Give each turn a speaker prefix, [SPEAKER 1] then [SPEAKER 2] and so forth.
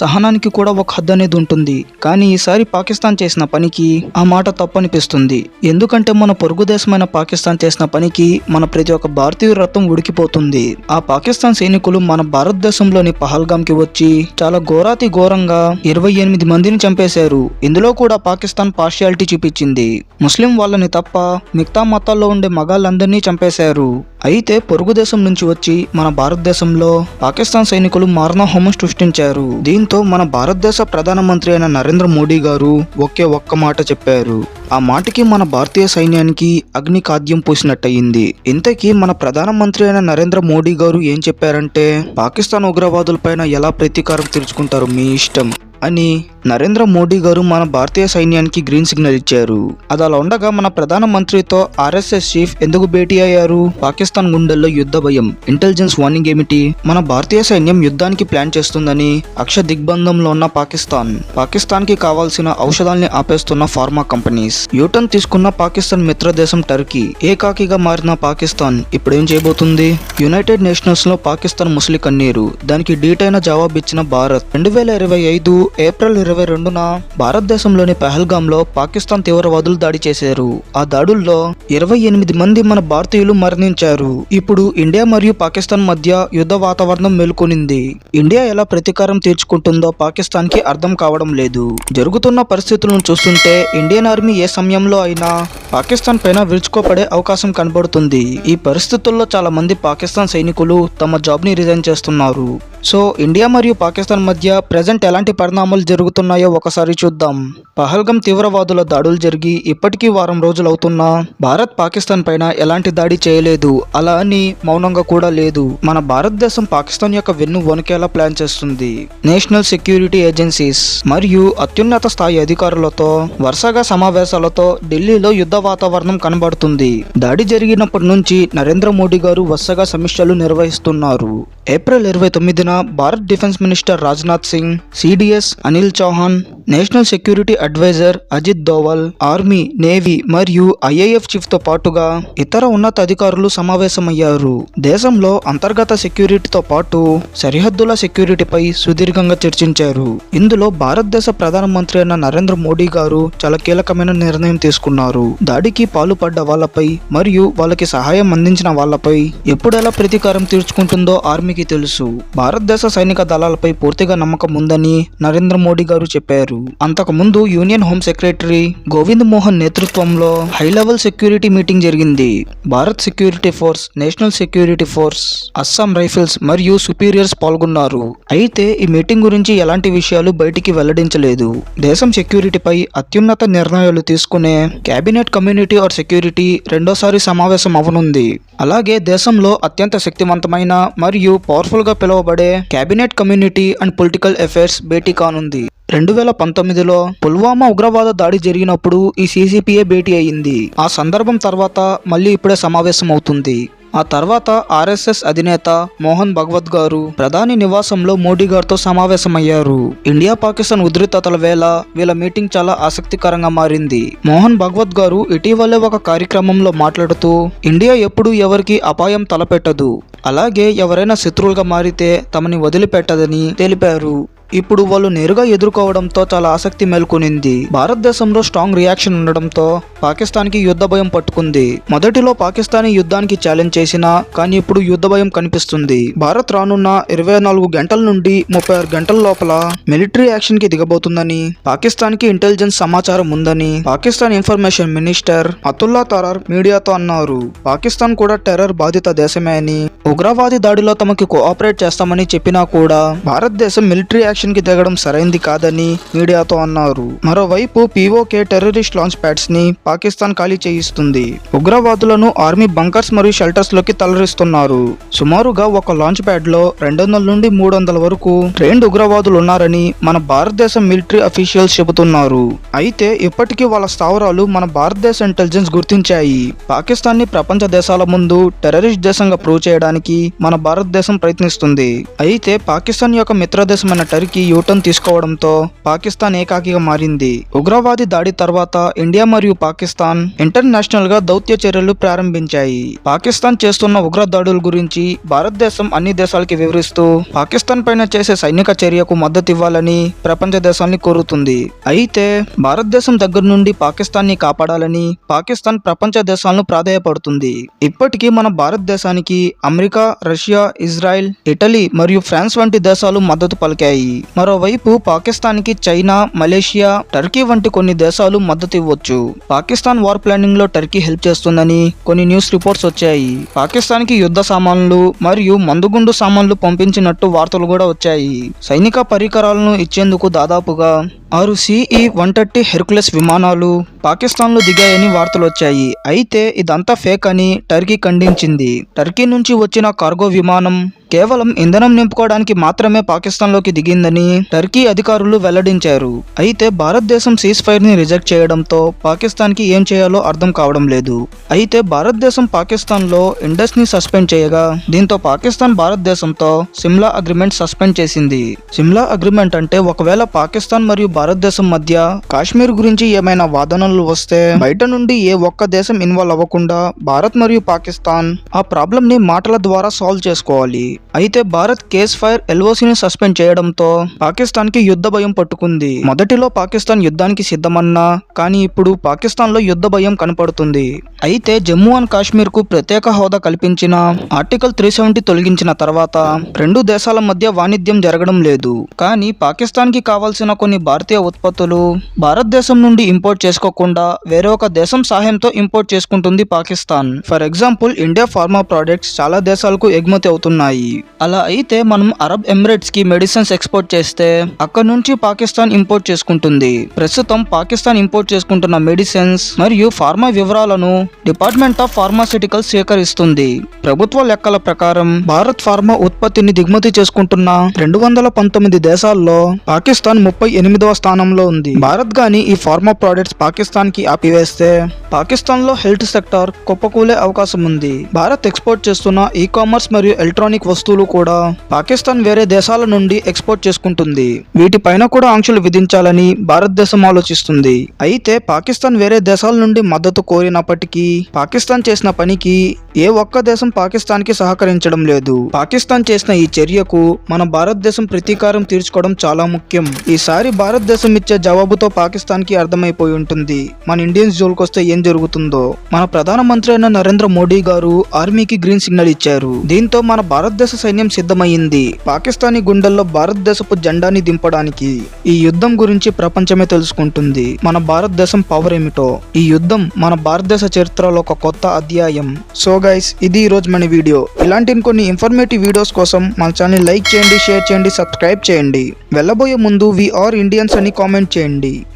[SPEAKER 1] సహనానికి కూడా ఒక హద్దు అనేది ఉంటుంది. కానీ ఈసారి పాకిస్తాన్ చేసిన పనికి ఆ మాట తప్పనిపిస్తుంది. ఎందుకంటే మన పొరుగు దేశమైన పాకిస్తాన్ చేసిన పనికి మన ప్రతి ఒక్క భారతీయ రథం ఉడికిపోతుంది. ఆ పాకిస్తాన్ సైనికులు మన భారతదేశంలోని పహల్గామ్కి వచ్చి చాలా ఘోరాతి ఘోరంగా ఇరవై ఎనిమిది మందిని చంపేశారు. ఇందులో కూడా పాకిస్తాన్ పార్షియాలిటీ చూపించింది. ముస్లిం వాళ్ళని తప్ప మిగతా మతాల్లో ఉండే మగాళ్ళందరినీ చంపేశారు. అయితే పొరుగు దేశం నుంచి వచ్చి మన భారతదేశంలో పాకిస్తాన్ సైనికులు మారణహోమం సృష్టించారు. దీంతో మన భారతదేశ ప్రధానమంత్రి అయిన నరేంద్ర మోడీ గారు ఒకే ఒక్క మాట చెప్పారు. ఆ మాటకి మన భారతీయ సైన్యానికి అగ్ని కాద్యం పూసినట్టయింది. ఇంతకీ మన ప్రధానమంత్రి అయిన నరేంద్ర మోడీ గారు ఏం చెప్పారంటే పాకిస్తాన్ ఉగ్రవాదులపైన ఎలా ప్రతీకారం తీర్చుకుంటారు మీ ఇష్టం అని నరేంద్ర మోడీ గారు మన భారతీయ సైన్యానికి గ్రీన్ సిగ్నల్ ఇచ్చారు. అది అలా ఉండగా మన ప్రధానమంత్రితో ఆర్ఎస్ఎస్ చీఫ్ ఎందుకు భేటీ అయ్యారు? పాకిస్తాన్ గుండెల్లో యుద్ధ భయం ఇంటెలిజెన్స్ వార్నింగ్ ఏమిటి? మన భారతీయ సైన్యం యుద్ధానికి ప్లాన్ చేస్తుందని అక్ష దిగ్బంధంలో ఉన్న పాకిస్తాన్ పాకిస్తాన్కి కావాల్సిన ఔషధాల్ని ఆపేస్తున్న ఫార్మా కంపెనీస్ యూటర్న్ తీసుకున్న పాకిస్తాన్ మిత్ర దేశం టర్కీ ఏకాకిగా మారిన పాకిస్తాన్ ఇప్పుడు ఏం చేయబోతుంది? యునైటెడ్ నేషనల్స్లో పాకిస్తాన్ ముసలి కన్నీరు దానికి డీటైన జవాబిచ్చిన భారత్. రెండు వేల ఇరవై ఐదు ఏప్రిల్ ఇరవై ఇరవై రెండున భారతదేశంలోని పెహల్గాంలో పాకిస్తాన్ తీవ్రవాదులు దాడి చేశారు. ఆ దాడుల్లో ఇరవై ఎనిమిది మంది మన భారతీయులు మరణించారు. ఇప్పుడు ఇండియా మరియు పాకిస్తాన్ మధ్య యుద్ధ వాతావరణం మేల్కొనింది. ఇండియా ఎలా ప్రతీకారం తీర్చుకుంటుందో పాకిస్తాన్కి అర్థం కావడం లేదు. జరుగుతున్న పరిస్థితులను చూస్తుంటే ఇండియన్ ఆర్మీ ఏ సమయంలో అయినా పాకిస్తాన్ పైన విరుచుకోపడే అవకాశం కనబడుతుంది. ఈ పరిస్థితుల్లో చాలా మంది పాకిస్తాన్ సైనికులు తమ జాబ్ని రిజైన్ చేస్తున్నారు. సో ఇండియా మరియు పాకిస్తాన్ మధ్య ప్రజెంట్ ఎలాంటి పరిణామాలు జరుగుతున్నాయో ఒకసారి చూద్దాం. పహల్గం తీవ్రవాదుల దాడులు జరిగి ఇప్పటికీ వారం రోజులు అవుతున్నా భారత్ పాకిస్తాన్ పైన ఎలాంటి దాడి చేయలేదు. అలా అని మౌనంగా కూడా లేదు. మన భారతదేశం పాకిస్తాన్ యొక్క వెన్ను వణికేలా ప్లాన్ చేస్తుంది. నేషనల్ సెక్యూరిటీ ఏజెన్సీస్ మరియు అత్యున్నత స్థాయి అధికారులతో వరుసగా సమావేశాలతో ఢిల్లీలో యుద్ధ వాతావరణం కనబడుతుంది. దాడి జరిగినప్పటి నుంచి నరేంద్ర మోడీ గారు వరుసగా సమీక్షలు నిర్వహిస్తున్నారు. ఏప్రిల్ ఇరవై తొమ్మిదిన Bharat defence minister Rajnath Singh CDS Anil Chauhan national security adviser Ajit Doval army navy మరియు ఐఏఎఫ్ చీఫ్తో పాటుగా ఇతర ఉన్నత అధికారులు సమావేశమయ్యారు. దేశంలో అంతర్గత సెక్యూరిటీతో పాటు సరిహద్దుల సెక్యూరిటీపై సుదీర్ఘంగా చర్చించారు. ఇందులో భారతదేశ ప్రధానమంత్రి అయిన నరేంద్ర మోడీ గారు చాలా కీలకమైన నిర్ణయం తీసుకున్నారు. దాడికి పాల్పడ్డ వాళ్ళపై మరియు వాళ్ళకి సహాయం అందించిన వాళ్ళపై ఎప్పుడెలా ప్రతీకారం తీర్చుకుంటుందో ఆర్మీకి తెలుసు. భారతదేశ సైనిక దళాలపై పూర్తిగా నమ్మకం ఉందని నరేంద్ర మోడీ గారు చెప్పారు. అంతకుముందు union home secretary Govind Mohan నేతృత్వంలో హై లెవెల్ సెక్యూరిటీ మీటింగ్ జరిగింది. Bharat security force national security force Assam rifles మరియు సుపీరియర్స్ పాల్గొన్నారు. అయితే ఈ మీటింగ్ గురించి ఎలాంటి విషయాలు బయటికి వెల్లడించలేదు. దేశం సెక్యూరిటీపై అత్యున్నత నిర్ణయాలు తీసుకునే కేబినెట్ కమ్యూనిటీ ఆర్ సెక్యూరిటీ రెండోసారి సమావేశం అవనుంది అలాగే దేశంలో అత్యంత శక్తివంతమైన మరియు పవర్ఫుల్గా పిలువబడే cabinet community and political affairs భేటీ కానుంది. రెండు వేల పంతొమ్మిదిలో పుల్వామా ఉగ్రవాద దాడి జరిగినప్పుడు ఈ సీసీపీఏ భేటీ అయింది ఆ సందర్భం తర్వాత మళ్ళీ ఇప్పుడే సమావేశం అవుతుంది. ఆ తర్వాత ఆర్ఎస్ఎస్ అధినేత మోహన్ భగవత్ గారు ప్రధాని నివాసంలో మోడీ గారితో సమావేశమయ్యారు. ఇండియా పాకిస్తాన్ ఉద్రిక్తతల వేళ వీళ్ళ మీటింగ్ చాలా ఆసక్తికరంగా మారింది. మోహన్ భగవత్ గారు ఇటీవలే ఒక కార్యక్రమంలో మాట్లాడుతూ ఇండియా ఎప్పుడూ ఎవరికి అపాయం తలపెట్టదు. అలాగే ఎవరైనా శత్రువులుగా మారితే తమని వదిలిపెట్టదని తెలిపారు. ఇప్పుడు వాళ్ళు నేరుగా ఎదుర్కోవడంతో చాలా ఆసక్తి మేల్కొనింది. భారతదేశంలో స్ట్రాంగ్ రియాక్షన్ ఉండడంతో పాకిస్తాన్కి యుద్ధ భయం పట్టుకుంది. మొదటిలో పాకిస్తాన్ యుద్ధానికి ఛాలెంజ్ చేసినా కానీ ఇప్పుడు యుద్ధ భయం కనిపిస్తుంది. భారత్ రానున్న ఇరవై నాలుగు గంటల నుండి ముప్పై ఆరు గంటల లోపల మిలిటరీ యాక్షన్కి దిగబోతుందని పాకిస్తాన్కి ఇంటెలిజెన్స్ సమాచారం ఉందని పాకిస్తాన్ ఇన్ఫర్మేషన్ మినిస్టర్ అతుల్లా తరార్ మీడియాతో అన్నారు. పాకిస్తాన్ కూడా టెర్రర్ బాధిత దేశమే అని ఉగ్రవాది దాడిలో తమకి కోఆపరేట్ చేస్తామని చెప్పినా కూడా భారతదేశం మిలిటరీ యాక్షన్కి దిగడం సరైంది కాదని మీడియాతో అన్నారు. మరోవైపు పీఓకే టెర్రరిస్ట్ లాంచ్ ప్యాడ్స్ని పాకిస్తాన్ ఖాళీ చేయిస్తుంది. ఉగ్రవాదులను ఆర్మీ బంకర్స్ మరియు షెల్టర్స్లోకి తలరిస్తున్నారు సుమారుగా ఒక లాంచ్ ప్యాడ్లో రెండు వందల నుండి మూడు వందల వరకు ట్రైన్డ్ ఉగ్రవాదులు ఉన్నారని మన భారతదేశం మిలిటరీ అఫీషియల్స్ చెబుతున్నారు. అయితే ఇప్పటికీ వాళ్ళ స్థావరాలు మన భారతదేశ ఇంటెలిజెన్స్ గుర్తించాయి. పాకిస్తాన్ని ప్రపంచ దేశాల ముందు టెర్రరిస్ట్ దేశంగా ప్రూవ్ చేయడానికి మన భారతదేశం ప్రయత్నిస్తుంది. అయితే పాకిస్తాన్ యొక్క మిత్రదేశమైన టర్కీ చివరికి యూటర్న్ తీసుకోవడంతో పాకిస్తాన్ ఏకాకిగా మారింది. ఉగ్రవాది దాడి తర్వాత ఇండియా మరియు పాకిస్తాన్ ఇంటర్నేషనల్గా దౌత్య చర్యలు ప్రారంభించాయి. పాకిస్తాన్ చేస్తున్న ఉగ్ర దాడుల గురించి భారతదేశం అన్ని దేశాలకి వివరిస్తూ పాకిస్తాన్ పైన చేసే సైనిక చర్యకు మద్దతు ఇవ్వాలని ప్రపంచ దేశాల్ని కోరుతుంది. అయితే భారతదేశం దగ్గర నుండి పాకిస్తాన్ని కాపాడాలని పాకిస్తాన్ ప్రపంచ దేశాలను ప్రాధాయపడుతుంది. ఇప్పటికీ మన భారతదేశానికి అమెరికా రష్యా ఇజ్రాయెల్ ఇటలీ మరియు ఫ్రాన్స్ వంటి దేశాలు మద్దతు పలికాయి. మరోవైపు పాకిస్తాన్కి చైనా మలేషియా టర్కీ వంటి కొన్ని దేశాలు మద్దతు ఇవ్వచ్చు. పాకిస్తాన్ వార్ ప్లానింగ్లో టర్కీ హెల్ప్ చేస్తుందని కొన్ని న్యూస్ రిపోర్ట్స్ వచ్చాయి. పాకిస్తాన్కి యుద్ధ సామాన్లు మరియు మందుగుండు సామాన్లు పంపించినట్టు వార్తలు కూడా వచ్చాయి. సైనిక పరికరాలను ఇచ్చేందుకు దాదాపుగా ఆరు సిఈ వన్ థర్టీ హెర్కులెస్ విమానాలు పాకిస్తాన్లో దిగాయని వార్తలు వచ్చాయి అయితే ఇదంతా ఫేక్ అని టర్కీ ఖండించింది. టర్కీ నుంచి వచ్చిన కార్గో విమానం కేవలం ఇంధనం నింపుకోవడానికి మాత్రమే పాకిస్తాన్లోకి దిగిందని టర్కీ అధికారులు వెల్లడించారు. అయితే భారతదేశం సీజ్ ఫైర్ని రిజెక్ట్ చేయడంతో పాకిస్తాన్కి ఏం చేయాలో అర్థం కావడం లేదు. అయితే భారతదేశం పాకిస్తాన్లో ఇండస్ని ఇండస్ని సస్పెండ్ చేయగా దీంతో పాకిస్తాన్ భారతదేశంతో సిమ్లా అగ్రిమెంట్ సస్పెండ్ చేసింది. సిమ్లా అగ్రిమెంట్ అంటే ఒకవేళ పాకిస్తాన్ మరియు భారతదేశం మధ్య కాశ్మీర్ గురించి ఏమైనా వాదనలు వస్తే బయట నుండి ఏ ఒక్క దేశం ఇన్వాల్వ్ అవ్వకుండా భారత్ మరియు పాకిస్తాన్ ఆ ప్రాబ్లం ని మాటల ద్వారా సాల్వ్ చేసుకోవాలి. అయితే భారత్ కేస్ ఫైర్ ఎల్ఓసిని సస్పెండ్ చేయడంతో పాకిస్తాన్కి యుద్ధ భయం పట్టుకుంది. మొదటిలో పాకిస్తాన్ యుద్ధానికి సిద్ధమన్నా కానీ ఇప్పుడు పాకిస్తాన్లో యుద్ధ భయం కనపడుతుంది. అయితే జమ్మూ అండ్ కాశ్మీర్కు ప్రత్యేక హోదా కల్పించిన ఆర్టికల్ త్రీ సెవెంటీ తొలగించిన తర్వాత రెండు దేశాల మధ్య వాణిజ్యం జరగడం లేదు. కానీ పాకిస్తాన్కి కావాల్సిన కొన్ని భారతీయ ఉత్పత్తులు భారతదేశం నుండి ఇంపోర్ట్ చేసుకోకుండా వేరే ఒక దేశం సహాయంతో ఇంపోర్ట్ చేసుకుంటుంది Pakistan. For example India pharma products చాలా దేశాలకు ఎగుమతి అవుతున్నాయి. అలా అయితే మనం అరబ్ ఎమిరేట్స్కి మెడిసిన్స్ ఎక్స్పోర్ట్ చేస్తే అక్కడ నుంచి పాకిస్తాన్ ఇంపోర్ట్ చేసుకుంటుంది. ప్రస్తుతం పాకిస్తాన్ ఇంపోర్ట్ చేసుకుంటున్న మెడిసిన్స్ మరియు ఫార్మా వివరాలను డిపార్ట్మెంట్ ఆఫ్ ఫార్మాసిటికల్స్ సేకరిస్తుంది. ప్రభుత్వ లెక్కల ప్రకారం భారత్ ఫార్మా ఉత్పత్తిని దిగుమతి చేసుకుంటున్న రెండు వందల పంతొమ్మిది దేశాల్లో పాకిస్తాన్ ముప్పై ఎనిమిదవ స్థానంలో ఉంది. భారత్ గాని ఈ ఫార్మా ప్రోడక్ట్స్ పాకిస్తాన్కి ఆపివేస్తే? పాకిస్తాన్లో హెల్త్ సెక్టార్ కుప్పకూలే అవకాశం ఉంది. భారత్ ఎక్స్పోర్ట్ చేస్తున్న ఈ కామర్స్ మరియు ఎలక్ట్రానిక్ వస్తువులు కూడా పాకిస్తాన్ వేరే దేశాల నుండి ఎక్స్పోర్ట్ చేసుకుంటుంది. వీటిపైన కూడా ఆంక్షలు విధించాలని భారతదేశం ఆలోచిస్తుంది. అయితే పాకిస్తాన్ వేరే దేశాల నుండి మద్దతు కోరినప్పటికీ పాకిస్తాన్ చేసిన పనికి ఏ ఒక్క దేశం పాకిస్తాన్కి సహకరించడం లేదు. పాకిస్తాన్ చేసిన ఈ చర్యకు మన భారతదేశం ప్రతీకారం తీర్చుకోవడం చాలా ముఖ్యం. ఈసారి భారత్ భారతదేశం ఇచ్చే జవాబుతో పాకిస్తాన్కి అర్థమైపోయి ఉంటుంది. మన ఇండియన్స్ జోలికొస్తే ఏం జరుగుతుందో? మన ప్రధానమంత్రి అయిన నరేంద్ర మోడీ గారు ఆర్మీకి గ్రీన్ సిగ్నల్ ఇచ్చారు. దీంతో మన భారతదేశ సైన్యం సిద్ధమైంది. పాకిస్తానీ గుండెల్లో భారతదేశపు జెండాని దింపడానికి ఈ యుద్ధం గురించి ప్రపంచమే తెలుసుకుంటుంది. మన భారతదేశం పవర్ ఏమిటో? ఈ యుద్ధం మన భారతదేశ చరిత్రలో ఒక కొత్త అధ్యాయం. సో గైస్ ఇది ఈ రోజు మన వీడియో. ఇలాంటి కొన్ని ఇన్ఫర్మేటివ్ వీడియోస్ కోసం మన ఛానల్ లైక్ చేయండి షేర్ చేయండి సబ్స్క్రైబ్ చేయండి. వెళ్ళబోయే ముందు వి ఆర్ ఇండియన్స్ అని కామెంట్ చేయండి.